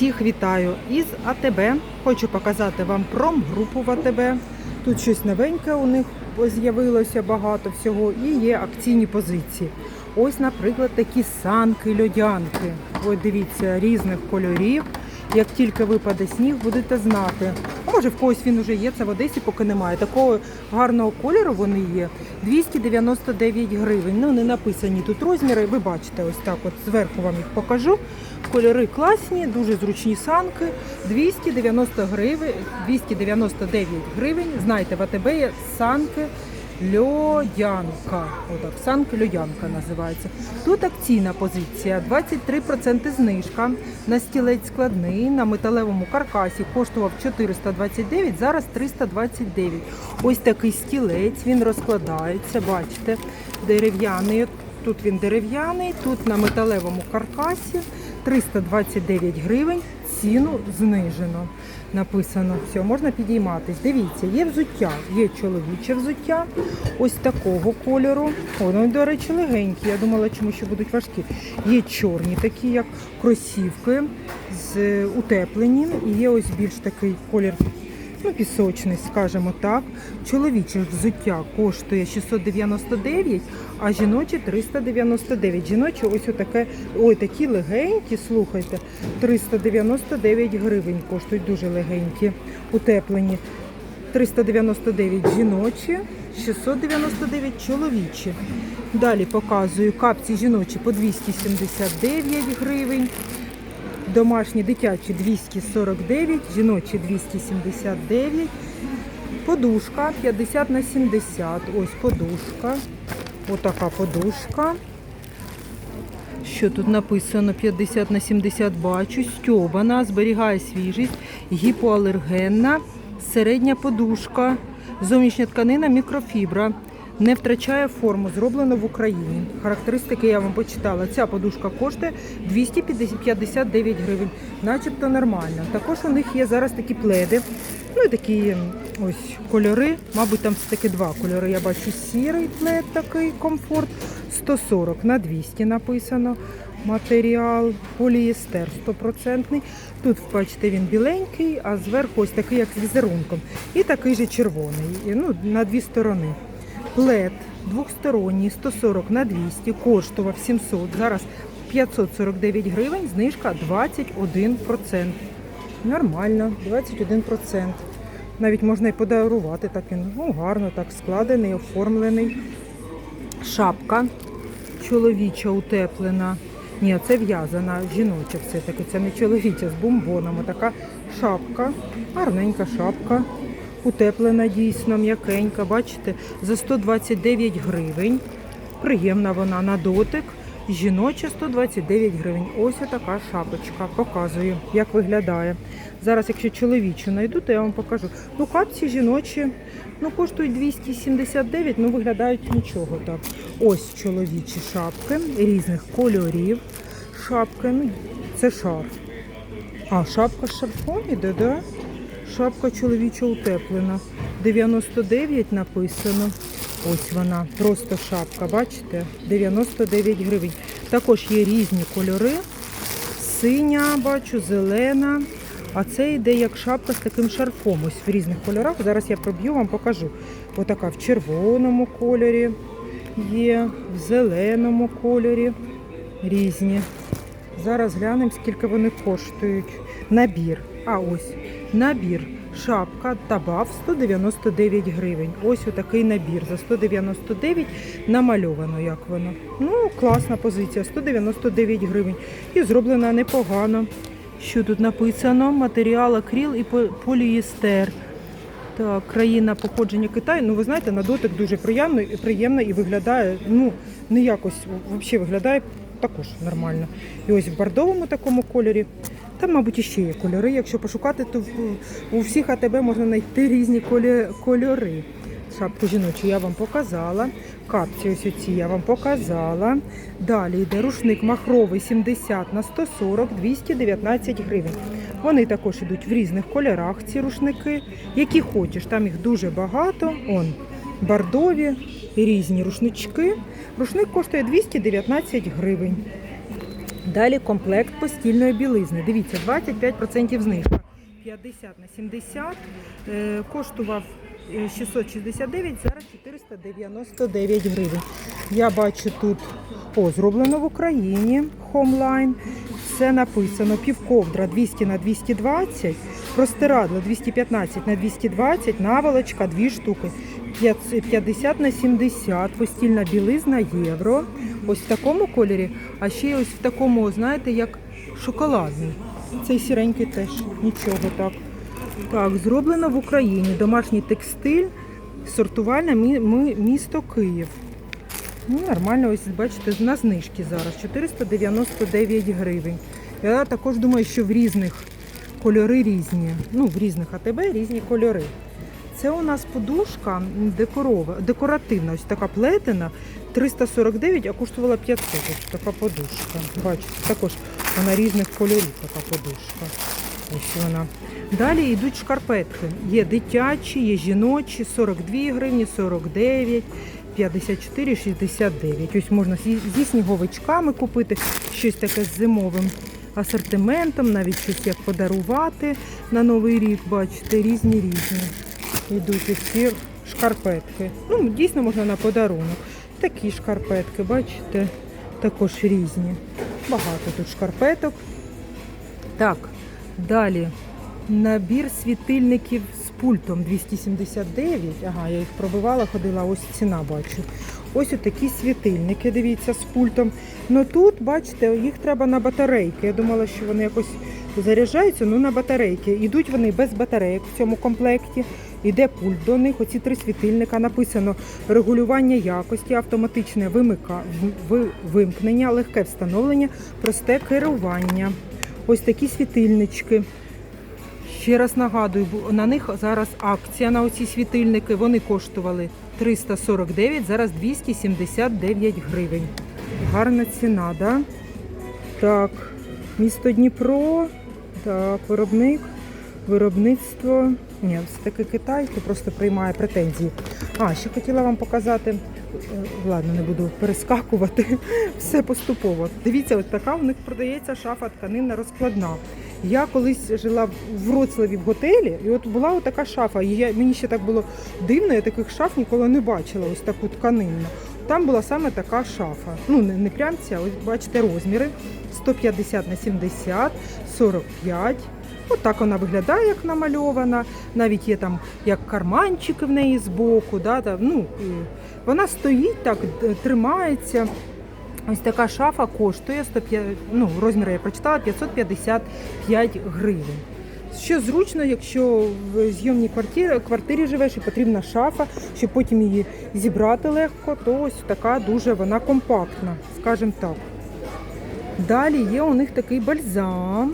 Всіх вітаю із АТБ. Хочу показати вам промгрупу в АТБ. Тут щось новеньке у них з'явилося багато всього і є акційні позиції. Ось, наприклад, такі санки, льодянки. Ось дивіться, різних кольорів. Як тільки випаде сніг, будете знати. Може в когось він вже є, це в Одесі поки немає. Такого гарного кольору вони є. 299 гривень. Ну, не написані тут розміри. Ви бачите, ось так от зверху вам їх покажу. Кольори класні, дуже зручні санки. 290 гривень, 299 гривень. Знаєте, в АТБ є санки льодянка. Отак, санки льодянка називається. Тут акційна позиція, 23% знижка. На стілець складний, на металевому каркасі коштував 429, зараз 329. Ось такий стілець, він розкладається, бачите, дерев'яний. Тут він дерев'яний, тут на металевому каркасі 329 гривень. Ціну знижено. Написано, все, можна підійматись. Дивіться, є взуття, є чоловіче взуття ось такого кольору. О, ну, до речі, легенькі. Я думала, чому ще будуть важкі. Є чорні, такі, як кросівки з е, утеплені. І є ось більш такий колір ну, пісочний, скажімо так. Чоловіче взуття коштує 699, а жіноче 399. Жіноче ось отаке, ой, такі легенькі, слухайте, 399 гривень коштують дуже легенькі, утеплені. 399 жіночі, 699 чоловічі. Далі показую капці жіночі по 279 гривень. Домашні дитячі 249, жіночі 279. Подушка 50 на 70. Ось подушка. Отака подушка. Що тут написано 50 на 70 бачу. Стьобана, зберігає свіжість, гіпоалергенна, середня подушка, зовнішня тканина, мікрофібра. Не втрачає форму, зроблено в Україні. Характеристики я вам почитала. Ця подушка коштує 259 гривень, начебто нормально. Також у них є зараз такі пледи. Ну і такі ось кольори. Мабуть, там все таки два кольори. Я бачу сірий плед такий комфорт. 140 на 200 написано. Матеріал поліестер 100%. Тут, бачите, він біленький, а зверху ось такий, як з візерунком. І такий же червоний. Ну, на дві сторони. Плед двохсторонній 140 на 200, коштував 700, зараз 549 гривень, знижка 21%. Нормально, 21%. Навіть можна і подарувати так він ну, гарно, так складений, оформлений. Шапка чоловіча утеплена. Ні, це в'язана, жіноча все-таки, це не чоловіча з бомбонами. Така шапка, гарненька шапка. Утеплена дійсно, м'якенька. Бачите, за 129 гривень. Приємна вона на дотик. Жіноча 129 гривень. Ось така шапочка. Показую, як виглядає. Зараз, якщо чоловічу знайду, то я вам покажу. Ну, капці жіночі ну, коштують 279, ну виглядають нічого так. Ось чоловічі шапки різних кольорів. Шапки, ну, це шарф. А, шапка з шарфом іде, да? Шапка чоловіча утеплена. 99 написано. Ось вона, просто шапка, бачите? 99 гривень. Також є різні кольори. Синя, бачу, зелена. А це йде як шапка з таким шарфом. Ось в різних кольорах. Зараз я проб'ю, вам покажу. Отака в червоному кольорі є, в зеленому кольорі. Різні. Зараз глянемо, скільки вони коштують. Набір. А ось набір. Шапка табав 199 гривень. Ось отакий набір. За 199 намальовано, як воно. Ну, класна позиція. 199 гривень. І зроблена непогано. Що тут написано? Матеріал акріл і по- полієстер. Так, країна походження Китаю. Ну, ви знаєте, на дотик дуже приємно, і приємно і виглядає, ну, не якось, взагалі виглядає також нормально. І ось в бордовому такому кольорі. Там, мабуть, іще є кольори. Якщо пошукати, то у всіх АТБ можна знайти різні кольори. Шапку жіночу я вам показала. Капці ось оці я вам показала. Далі йде рушник махровий 70 на 140, 219 гривень. Вони також йдуть в різних кольорах, ці рушники. Які хочеш, там їх дуже багато. Он бордові, різні рушнички. Рушник коштує 219 гривень. Далі комплект постільної білизни. Дивіться, 25% знижка. 50 на 70. Е, коштував е, 669, зараз 499 гривень. Я бачу тут, о, зроблено в Україні, Homeline. Все написано. Півковдра 200 на 220, простирадло 215 на 220, наволочка 2 штуки. 50 на 70, постільна білизна євро. Ось в такому кольорі, а ще й ось в такому, знаєте, як шоколадний. Цей сіренький теж нічого так. Так, зроблено в Україні. Домашній текстиль, сортувальне місто Київ. Ну, нормально, ось бачите, на знижки зараз 499 гривень. Я також думаю, що в різних кольори різні. Ну, в різних АТБ різні кольори. Це у нас подушка декорова, декоративна, ось така плетена, 349, а коштувала 500. Ось така подушка. Бачите, також вона різних кольорів, така подушка. Ось вона. Далі йдуть шкарпетки. Є дитячі, є жіночі, 42 гривні, 49, 54, 69. Ось можна зі, сніговичками купити щось таке з зимовим асортиментом, навіть щось як подарувати на Новий рік, бачите, різні різні. Йдуть ці шкарпетки. Ну, дійсно можна на подарунок. Такі шкарпетки, бачите, також різні. Багато тут шкарпеток. Так, далі. Набір світильників з пультом 279. Ага, я їх пробивала, ходила, ось ціна бачу. Ось такі світильники, дивіться, з пультом. Ну тут, бачите, їх треба на батарейки. Я думала, що вони якось заряджаються, ну на батарейки. Ідуть вони без батарейок в цьому комплекті. Іде пульт до них. Оці три світильника. Написано регулювання якості, автоматичне вимика, вимкнення, легке встановлення, просте керування. Ось такі світильнички. Ще раз нагадую, на них зараз акція на оці світильники. Вони коштували 349, зараз 279 гривень. Гарна ціна, да? Так, місто Дніпро, так, виробник, виробництво. Ні, все таки Китай, то просто приймає претензії. А, ще хотіла вам показати. е, Ладно, не буду перескакувати. Все поступово. Дивіться, от така у них продається шафа тканинна розкладна. Я колись жила в Вроцлаві в готелі, і от була така шафа. І я, мені ще так було дивно, я таких шаф ніколи не бачила, ось таку тканинну. Там була саме така шафа. Ну, не, не прям ця, ось бачите розміри. 150 на 70, 45. От так вона виглядає, як намальована. Навіть є там як карманчики в неї збоку. Да, там, ну, вона стоїть так, тримається. Ось така шафа коштує 105, ну, розміри я прочитала 555 гривень. Що зручно, якщо в зйомній квартирі, квартирі живеш і потрібна шафа, щоб потім її зібрати легко, то ось така дуже вона компактна, скажімо так. Далі є у них такий бальзам,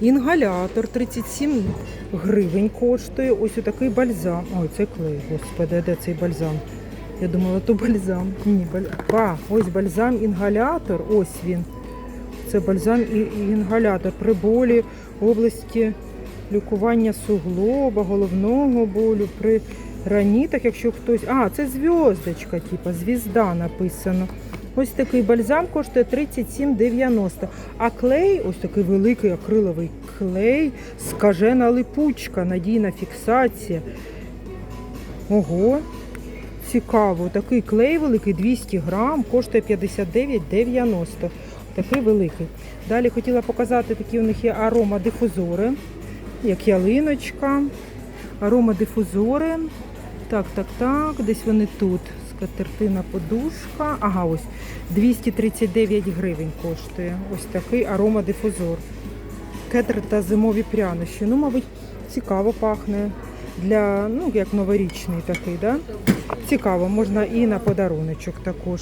інгалятор 37 гривень коштує. Ось такий бальзам. Ой, це клей, господи, де цей бальзам? Я думала, то бальзам. Ні, баль... а, ось бальзам інгалятор. Ось він. Це бальзам і інгалятор при болі області лікування суглоба, головного болю, при ранітах, якщо хтось. А, це зв'яздочка, типа, звізда написано. Ось такий бальзам коштує 37,90. А клей, ось такий великий акриловий клей, скажена липучка, надійна фіксація. Ого, цікаво. Такий клей великий 200 грам, коштує 59,90. Такий великий. Далі хотіла показати, такі у них є аромадифузори, як ялиночка. Аромадифузори. Так, так, так. Десь вони тут. Скатертина подушка. Ага, ось 239 гривень коштує. Ось такий аромадифузор. Кедр та зимові прянощі. Ну, мабуть, цікаво пахне. Для, ну, як новорічний такий, да? Цікаво, можна і на подаруночок також.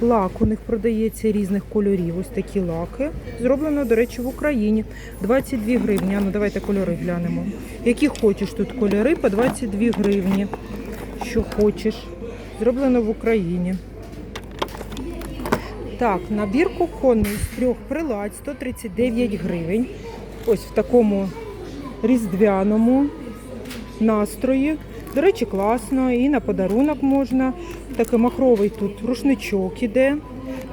Лак у них продається різних кольорів. Ось такі лаки. Зроблено, до речі, в Україні. 22 гривні. А Ну, давайте кольори глянемо. Які хочеш тут кольори по 22 гривні. Що хочеш. Зроблено в Україні. Так, набір кухонний з трьох приладь 139 гривень. Ось в такому різдвяному настрої. До речі, класно, і на подарунок можна. Такий махровий тут рушничок іде.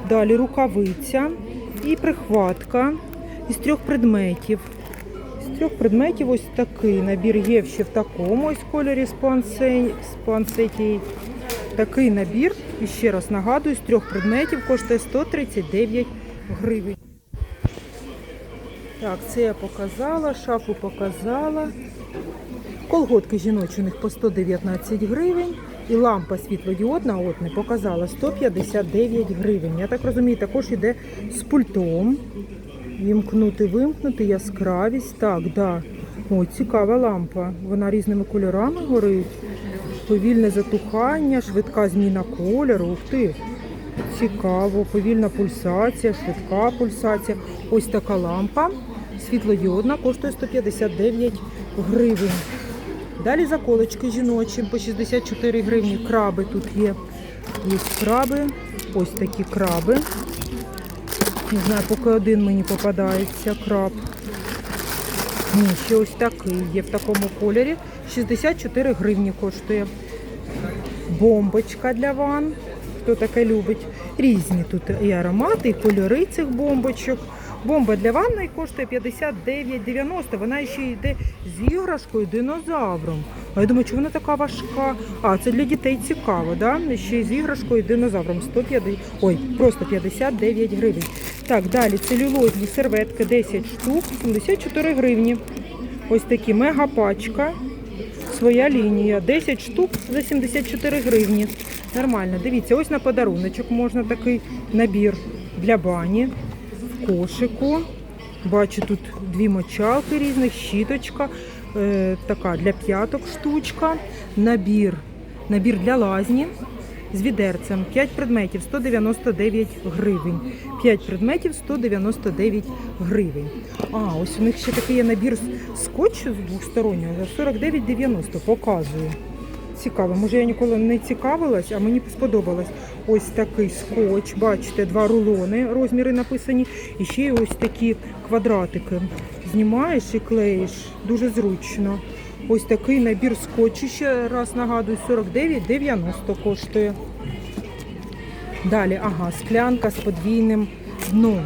Далі рукавиця. І прихватка із трьох предметів. З трьох предметів ось такий набір є ще в такому ось кольорі з пансетії. Такий набір, і ще раз нагадую, з трьох предметів коштує 139 гривень. Так, це я показала, шафу показала. Колготки жіночі у них по 119 гривень. І лампа світлодіодна, от не показала, 159 гривень. Я так розумію, також йде з пультом. Вімкнути, вимкнути, яскравість. Так, да. О, цікава лампа. Вона різними кольорами горить. Повільне затухання, швидка зміна кольору. Ух ти. Цікаво, повільна пульсація, швидка пульсація. Ось така лампа. Світлодіодна коштує 159 гривень. Далі заколочки жіночі по 64 гривні. Краби тут є. Є краби. Ось такі краби. Не знаю, поки один мені попадається краб. Ні, ще ось такий є в такому кольорі. 64 гривні коштує. Бомбочка для ван. Хто таке любить. Різні тут і аромати, і кольори цих бомбочок. Бомба для ванної коштує 59,90. Вона ще йде з іграшкою динозавром. А я думаю, чи вона така важка? А, це для дітей цікаво, да? Ще з іграшкою динозавром 150, ой, просто 59 гривень. Так, далі целюлозні серветки 10 штук, 74 гривні. Ось такі мега пачка. Своя лінія. 10 штук за 74 гривні. Нормально. Дивіться, ось на подаруночок можна такий набір для бані в кошику. Бачу тут дві мочалки різних, щіточка, е, така для п'яток штучка, набір, набір для лазні з відерцем. 5 предметів 199 гривень. 5 предметів 199 гривень. А, ось у них ще такий є набір скотчу з двостороннього за 49,90 показую. Цікаво, може я ніколи не цікавилась, а мені сподобалось. Ось такий скотч, бачите, два рулони, розміри написані, і ще ось такі квадратики. Знімаєш і клеїш, дуже зручно. Ось такий набір скотчу, ще раз нагадую, 49,90 коштує. Далі, ага, склянка з подвійним дном.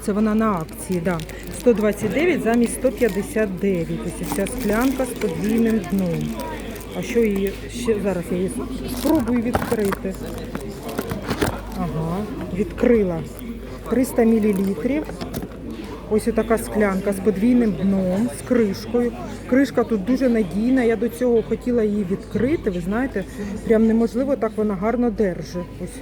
Це вона на акції, да. 129 замість 159. Ось ця склянка з подвійним дном. А що її ще зараз я її спробую відкрити. Ага, відкрила. 300 мл. Ось така склянка з подвійним дном, з кришкою. Кришка тут дуже надійна. Я до цього хотіла її відкрити. Ви знаєте, прям неможливо так вона гарно держить. Ось.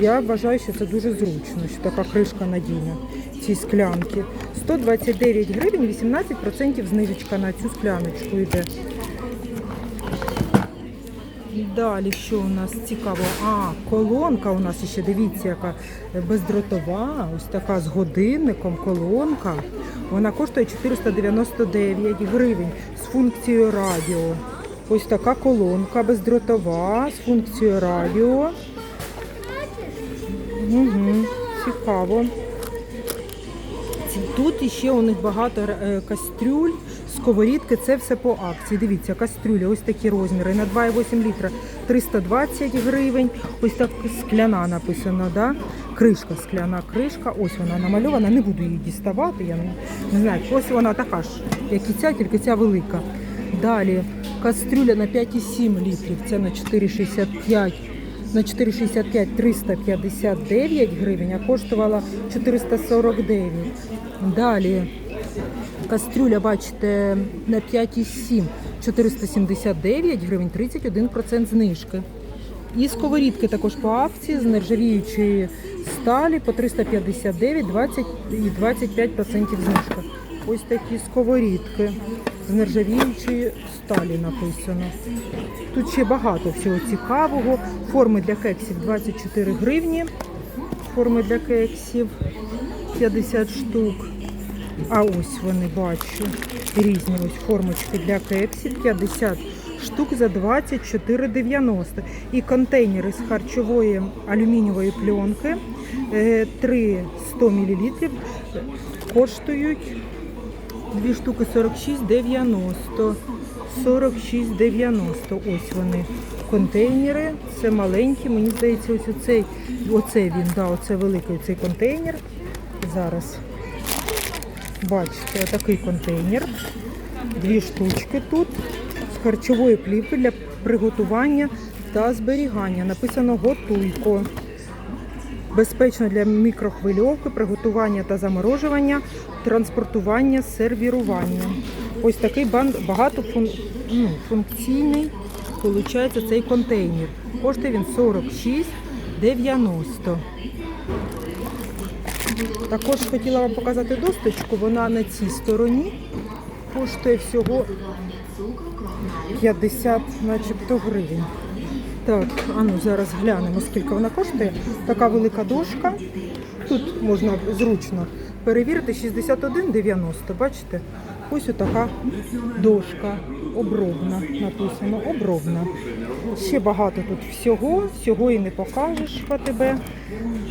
Я вважаю, що це дуже зручно, що така кришка надійна цій склянки. 129 гривень, 18% знижечка на цю скляночку йде. Далі що у нас цікаво? А, колонка у нас ще, дивіться, яка бездротова, ось така з годинником колонка. Вона коштує 499 гривень з функцією радіо. Ось така колонка бездротова з функцією радіо. Угу, цікаво. Тут іще у них багато е, кастрюль, сковорідки, це все по акції. Дивіться, кастрюлі, ось такі розміри. На 2,8 літра 320 гривень. Ось так скляна написано, да? Кришка, скляна кришка. Ось вона намальована. Не буду її діставати. Я не знаю. Ось вона така ж, як і ця, тільки ця велика. Далі кастрюля на 5,7 літрів. Це на 4,65 на 4,65 359 гривень, а коштувала 449. Далі кастрюля, бачите, на 5,7 479 гривень, 31% знижки. І сковорідки також по акції з нержавіючої сталі по 359 20 і 25% знижка. Ось такі сковорідки з нержавіючої сталі написано. Тут ще багато всього цікавого. Форми для кексів 24 гривні. Форми для кексів 50 штук. А ось вони бачу. Різні ось формочки для кексів 50 штук за 24,90. І контейнери з харчової алюмінієвої пленки 3 100 мл коштують 2 штуки 46,90. 46,90. Ось вони контейнери. Це маленькі, мені здається, ось оцей, оцей він, да, оце великий цей контейнер. Зараз бачите, отакий контейнер. Дві штучки тут з харчової плівки для приготування та зберігання. Написано готуйко. Безпечно для мікрохвильовки, приготування та заморожування, транспортування, сервірування. Ось такий багатофункційний виходить цей контейнер. Коштує він 46,90. Також хотіла вам показати досточку, вона на цій стороні коштує всього 50 начебто гривень. Так, а ну зараз глянемо, скільки вона коштує. Така велика дошка. Тут можна зручно перевірити 61,90. Бачите? Ось отака дошка. Обробна. Написано обробна. Ще багато тут всього, всього і не покажеш АТБ.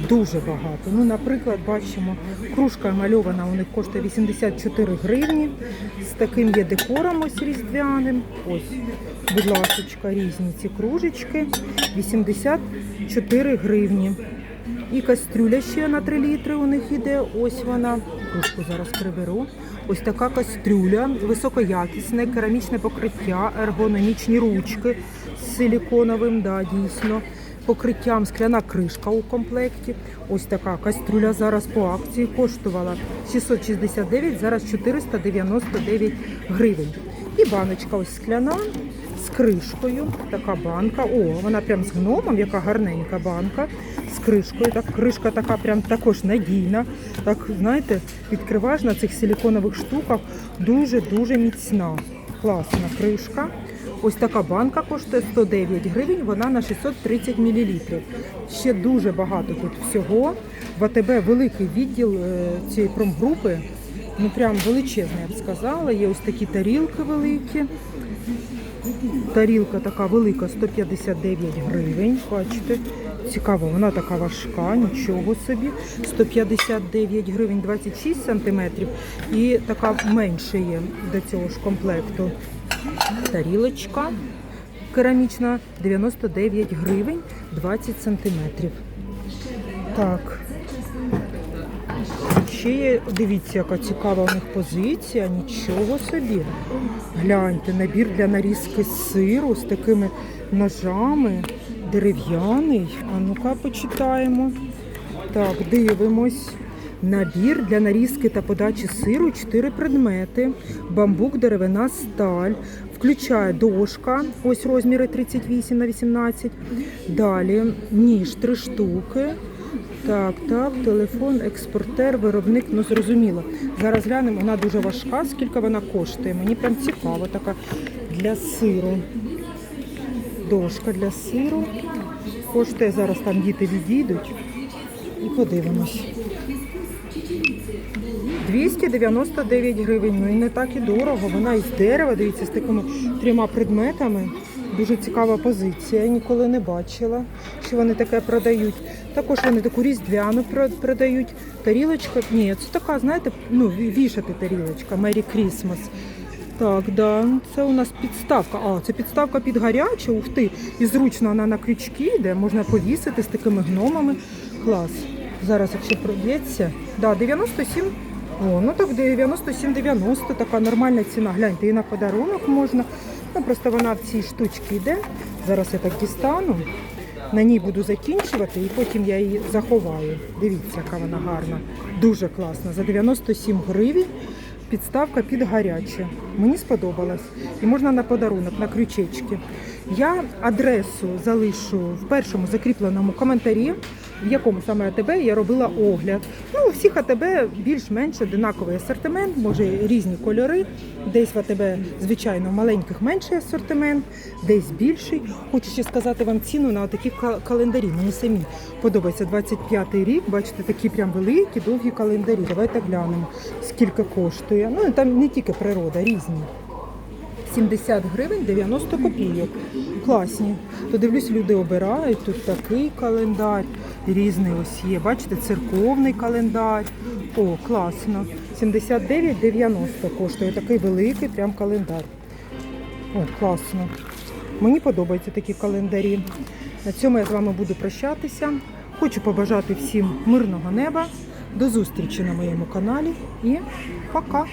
Дуже багато. Ну, наприклад, бачимо, кружка мальована у них коштує 84 гривні. З таким є декором ось різдвяним. Ось, будь ласочка, різні ці кружечки. 84 гривні. І кастрюля ще на 3 літри у них іде. Ось вона. Кружку зараз приберу. Ось така кастрюля, високоякісне, керамічне покриття, ергономічні ручки з силіконовим, да, дійсно. Покриттям скляна кришка у комплекті. Ось така кастрюля зараз по акції коштувала 669, зараз 499 гривень. І баночка ось скляна з кришкою. Така банка. О, вона прям з гномом, яка гарненька банка. З кришкою. Так, кришка така прям також надійна. Так, знаєте, відкриваєш на цих силіконових штуках. Дуже-дуже міцна. Класна кришка. Ось така банка коштує 109 гривень, вона на 630 мл. Ще дуже багато тут всього. В АТБ великий відділ е, цієї промгрупи. Ну прям величезний, я б сказала. Є ось такі тарілки великі. Тарілка така велика, 159 гривень. Бачите, цікаво, вона така важка, нічого собі. 159 гривень 26 сантиметрів. І така менша є до цього ж комплекту. Тарілочка керамічна 99 гривень 20 сантиметрів. Так. Ще є, дивіться, яка цікава у них позиція, нічого собі. Гляньте, набір для нарізки сиру з такими ножами, дерев'яний. А ну-ка почитаємо. Так, дивимось. Набір для нарізки та подачі сиру 4 предмети. Бамбук, деревина, сталь. Включає дошка, ось розміри 38 на 18. Далі ніж 3 штуки. Так, так, телефон, експортер, виробник, ну зрозуміло. Зараз глянемо, вона дуже важка, скільки вона коштує. Мені прям цікаво, така для сиру. Дошка для сиру. Коштує зараз там діти відійдуть. І подивимось. 299 гривень. Ну і не так і дорого. Вона із дерева, дивіться, з такими трьома предметами. Дуже цікава позиція. Я ніколи не бачила, що вони таке продають. Також вони таку різдвяну продають. Тарілочка. Ні, це така, знаєте, ну, вішати тарілочка. Merry Christmas. Так, да, це у нас підставка. А, це підставка під гаряче, ух ти. І зручно вона на крючки йде, можна повісити з такими гномами. Клас. Зараз, якщо проб'ється. Да, 97. О, ну так 97,90, така нормальна ціна. Гляньте, і на подарунок можна. Ну, просто вона в цій штучці йде. Зараз я так дістану. На ній буду закінчувати і потім я її заховаю. Дивіться, яка вона гарна. Дуже класна. За 97 гривень підставка під гаряче. Мені сподобалось. І можна на подарунок, на крючечки. Я адресу залишу в першому закріпленому коментарі, в якому саме АТБ я робила огляд. Ну, у всіх АТБ більш-менш одинаковий асортимент, може різні кольори. Десь в АТБ, звичайно, маленьких менший асортимент, десь більший. Хочу ще сказати вам ціну на такі календарі. Мені самі подобається 25-й рік. Бачите, такі прям великі, довгі календарі. Давайте глянемо, скільки коштує. Ну, там не тільки природа, різні. 70 гривень 90 копійок. Класні. То дивлюсь, люди обирають. Тут такий календар, різний ось є. Бачите, церковний календар. О, класно. 79,90 коштує. Такий великий прям календар. О, класно. Мені подобаються такі календарі. На цьому я з вами буду прощатися. Хочу побажати всім мирного неба. До зустрічі на моєму каналі і пока!